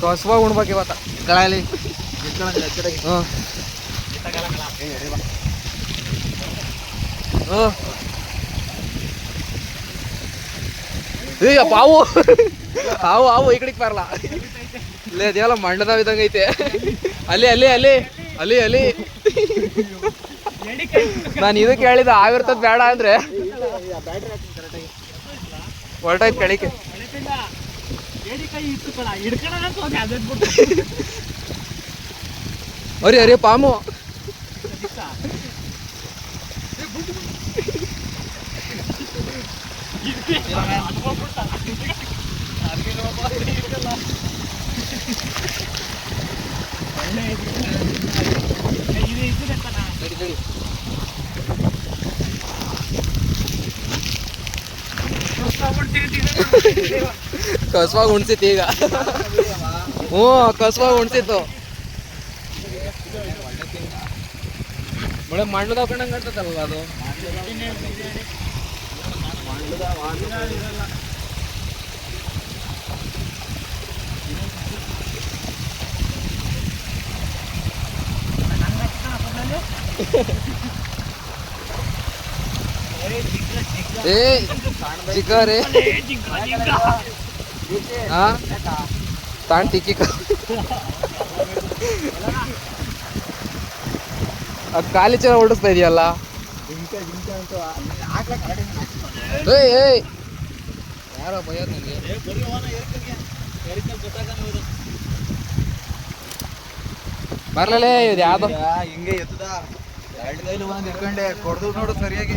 ಕಸ್ವಾಗ ಉಣ್ಬೇಕು ಇವತ್ತ. ಕಳಲಿ. ಹ್ಞೂ ಹ್ಞೂ ಏ ಪಾವು ಹಾವು ಹಾವು ಈ ಕಡೆಗೆ ಬರಲ್ಲ ಇಲ್ಲೇ ಅದೆಲ್ಲ ಮಂಡದಾವ್ ಇದ್ದಂಗೆ ಐತೆ. ಅಲ್ಲಿ ಅಲ್ಲಿ ಅಲ್ಲಿ. ಅಲ್ಲಿ ಅಲ್ಲಿ. ನಾನು ಇದಕ್ಕೆ ಹೇಳಿದ ಆಗಿರ್ತದ ಬೇಡ ಅಂದ್ರೆ. ಹೊರಟಾಯ್ತು ಕೆಳಿಕೆ ಅರೆ ಅರೆ ಪಾಮು ಕಸ್ವಾಗ ಉಣ್ಸಿತ್ತು ಈಗ. ಹ್ಞೂ ಕಸ್ವಾಗ ಉಣ್ಸಿತ್ತು. ಮಳೆ ಮಣ್ಣು ತಗೊಂಡಂಗೆ ಕಾಣ್ತದಲ್ಲ ಅದು? ಏ, ಚಿಕ್ಕ ರೇ. ಹಾ ತಾಣ ಟಿಕ್ಕಿ ಖಾಲಿ ಚರ ಓಡಿಸ್ತಾ ಇದೆಯಲ್ಲ? ಯಾರೋ ಭಯೋದ್ ನನಗೆ? ಬರ್ಲೇ ಇದು ಯಾವ್ದು ಹಿಂಗೆ ಎತ್ತದ. ಎರಡು ಕೈಲಿ ಒಂದು ಇಟ್ಕೊಂಡೆ ಕೊಡ್ದು ನೋಡು ಸರಿಯಾಗಿ.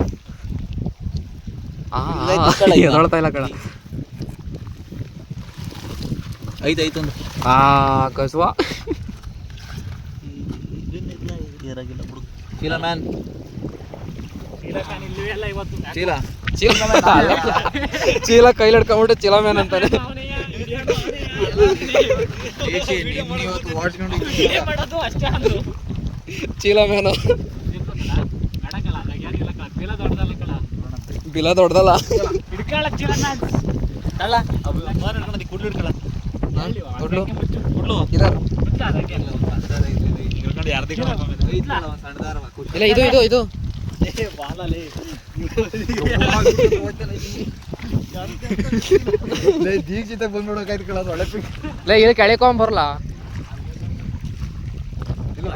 ಎದೊಳ್ತಾ ಇಲ್ಲ ಕಣ ಆ ಕಸುವ ಚೀಲ ಮ್ಯಾನ್ ಚೀಲ. ಚೀಲ ಅಲ್ಲ. ಚೀಲ ಕೈಲಿ ಹಿಡ್ಕೊಂಬಿಟ್ಟು ಚೀಲ ಮ್ಯಾನ್ ಅಂತಾನೆ ಚೀಲ ಮೇನು ಬಿಲ ದೊಡ್ಡದಲ್ಲ. ಇಲ್ಲ ಇದು ಇದು ಇದು. ದೀಕ್ಷಿತ ಬಂದ್ಬಿಡೋಕಾಯ್ತು ಕೇಳೋದು ಒಳ್ಳೆ ಇಲ್ಲ ಕೆಳಕೊಂಡ್ ಬರಲಾ? ಇಲ್ಲ